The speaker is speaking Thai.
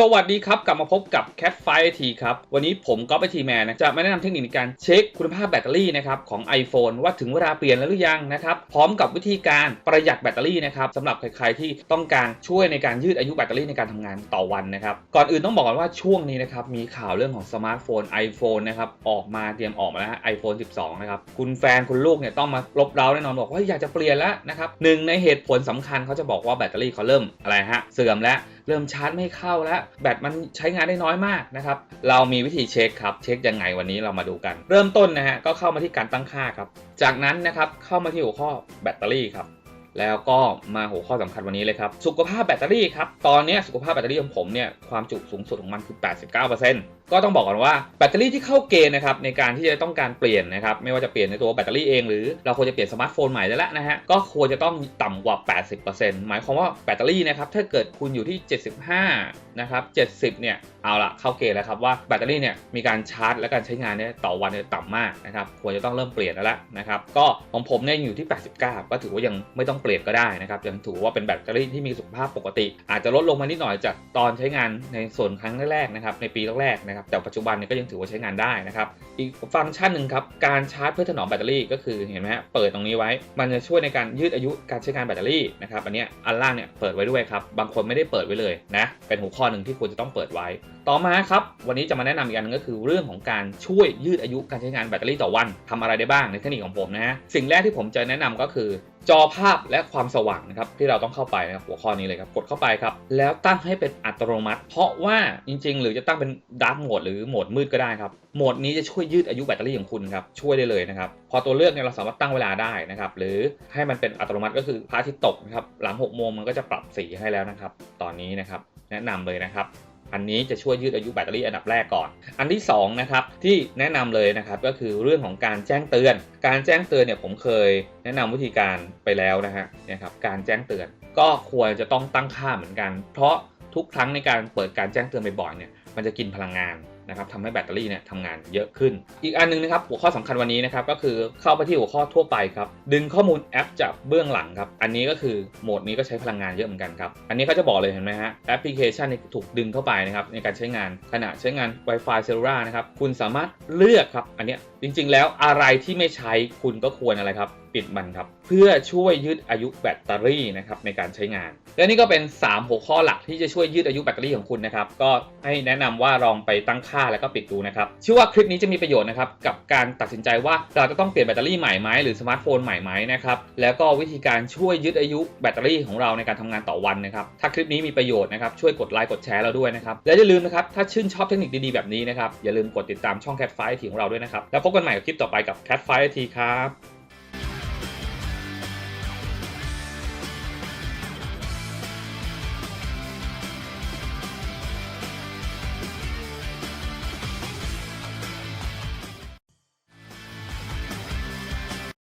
สวัสดีครับ กลับมาพบกับ Cat f i ทีครับ วันนี้ผมก๊อฟไอทีแมนนะจะมาแนะนำเทคนิคในการเช็คคุณภาพแบตเตอรี่นะครับของ iPhone ว่าถึงเวลาเปลี่ยนแล้วหรือยังนะครับพร้อมกับวิธีการประหยัดแบตเตอรี่นะครับสำหรับใครๆที่ต้องการช่วยในการยืดอายุแบตเตอรี่ในการทำงานต่อวันนะครับก่อนอื่นต้องบอกก่อนว่าช่วงนี้นะครับมีข่าวเรื่องของสมาร์ทโฟน iPhone นะครับออกมาเตรียมออกมาแล้วฮะ iPhone 12 นะครับคุณแฟนคุณลูกเนี่ยต้องมาลบเร้าแน่นอนบอกว่าอยากจะเปลี่ยนแล้วนะครับหนึ่งในเหตุผลสำคัญเขาจะบอกว่าแบตเตอรี่เขาเริ่มอะไรฮะเสื่อมแล้ว เริ่มชาร์จไม่เข้าแล้ว แบตมันใช้งานได้น้อยมากนะครับ เรามีวิธีเช็คครับ เช็คยังไงวันนี้เรามาดูกัน เริ่มต้นนะฮะก็เข้ามาที่การตั้งค่าครับ จากนั้นนะครับเข้ามาที่หัวข้อแบตเตอรี่ครับแล้วก็มาหัวข้อสำคัญวันนี้เลยครับ สุขภาพแบตเตอรี่ครับ ตอนนี้สุขภาพแบตเตอรี่ของผมเนี่ย ความจุสูงสุดของมันคือ 89%ก็ต้องบอกก่อนว่าแบตเตอรี่ที่เข้าเกณฑ์นะครับในการที่จะต้องการเปลี่ยนนะครับไม่ว่าจะเปลี่ยนในตัวแบตเตอรี่เองหรือเราควรจะเปลี่ยนสมาร์ทโฟนใหม่ได้แล้วนะฮะก็ควรจะต้องต่ำกว่า 80%หมายความว่าแบตเตอรี่นะครับถ้าเกิดคุณอยู่ที่ 75นะครับ70 เนี่ยเอาละเข้าเกณฑ์แล้วครับว่าแบตเตอรี่เนี่ยมีการชาร์จ และการใช้งานเนี่ยต่อวันเนี่ยต่ำมากนะครับควรจะต้องเริ่มเปลี่ยนแล้วละนะครับก็ของผมเนี่ยอยู่ที่ 89 ก็ถือว่ายังไม่ต้องเปลี่ยนก็ได้นะครับยังถือว่าเป็นแบตเตอรี่ที่มีสุขภาพปกติ อาจจะลดลงมานิดหน่อยจากตอนใช้งานในส่วนครั้งแรกๆนะครับในปีแรกๆนะครับแต่ปัจจุบันเนี่ยก็ยังถือว่าใช้งานได้นะครับอีกฟังก์ชันหนึ่งครับการชาร์จเพื่อถนอมแบตเตอรี่ก็คือเห็นไหมฮะเปิดตรงนี้ไว้ มันจะช่วยในการยืดอายุการใช้งานแบตเตอรี่นะครับอันนี้อันล่างเนี่ยเปิดไว้ด้วยครับบางคนไม่ได้เปิดไว้เลยนะเป็นหัวข้อหนึ่งที่ควรจะต้องเปิดไว้ ต่อมาครับวันนี้จะมาแนะนำอีกอันนึงก็คือเรื่องของการช่วยยืดอายุการใช้งานแบตเตอรี่ต่อวันทำอะไรได้บ้างในเทคนิคของผมนะฮะสิ่งแรกที่ผมจะแนะนำก็คือ จอภาพและความสว่างนะครับที่เราต้องเข้าไปนะครับหัวข้อนี้เลยครับกดเข้าไปครับ แล้วตั้งให้เป็นอัตโนมัติ เพราะว่าจริง ๆ หรือจะตั้งเป็นดาร์กโหมดหรือโหมดมืดก็ได้ครับโหมดนี้จะช่วยยืดอายุแบตเตอรี่ของคุณครับช่วยได้เลยนะครับพอตัวเลือกเนี่ยเราสามารถตั้งเวลาได้นะครับหรือให้มันเป็นอัตโนมัติก็คือพระอาทิตย์ตกนะครับหลัง6โมงมันก็จะปรับสีให้แล้วนะครับตอนนี้นะครับแนะนำเลยนะครับ อันนี้จะช่วยยืดอายุแบตเตอรี่อันดับแรกก่อน อันที่2นะครับที่แนะนำเลยนะครับก็คือเรื่องของการแจ้งเตือน การแจ้งเตือนเนี่ยผมเคยแนะนำวิธีการไปแล้วนะฮะเนี่ยครับการแจ้งเตือนก็ควรจะต้องตั้งค่าเหมือนกัน เพราะทุกครั้งในการเปิดการแจ้งเตือนบ่อยๆเนี่ย มันจะกินพลังงานนะครับทำให้แบตเตอรี่เนี่ยทำงานเยอะขึ้น อีกอันหนึงนะครับ หัวข้อสำคัญวันนี้นะครับก็คือเข้าไปที่หัวข้อทั่วไปครับ ดึงข้อมูลแอปจากเบื้องหลังครับ อันนี้ก็คือโหมดนี้ก็ใช้พลังงานเยอะเหมือนกันครับ อันนี้เขาจะบอกเลยเห็นไหมฮะแอปพลิเคชันที่ถูกดึงเข้าไปนะครับในการใช้งานขณะใช้งาน Wi-Fi เซลลูล่านะครับคุณสามารถเลือกครับ อันนี้จริง ๆ แล้วอะไรที่ไม่ใช้คุณก็ควรอะไรครับปิดมันครับเพื่อช่วยยืดอายุแบตเตอรี่นะครับในการใช้งาน และนี่ก็เป็น 3 หัวข้อหลักที่จะช่วยยืดอายุแบตเตอรี่ของคุณนะครับก็ให้แนะนำว่าลองไปตั้งค่าแล้วก็ปิดดูนะครับเชื่อว่าคลิปนี้จะมีประโยชน์นะครับกับการตัดสินใจว่าเราจะต้องเปลี่ยนแบตเตอรี่ใหม่ไหมหรือสมาร์ทโฟนใหม่ไหมนะครับแล้วก็วิธีการช่วยยืดอายุแบตเตอรี่ของเราในการทำงานต่อวันนะครับถ้าคลิปนี้มีประโยชน์นะครับช่วยกดไลค์กดแชร์เราด้วยนะครับและอย่าลืมนะครับถ้าชื่นชอบเทคนิคดีๆแบบนี้นะครับอย่าลืมกดติดตามช่อง Cat f i ทีของเราด้วยนะครับแล้วพบกันใหม่กับคลิปต่อไปกับ Cat f i ทีครับ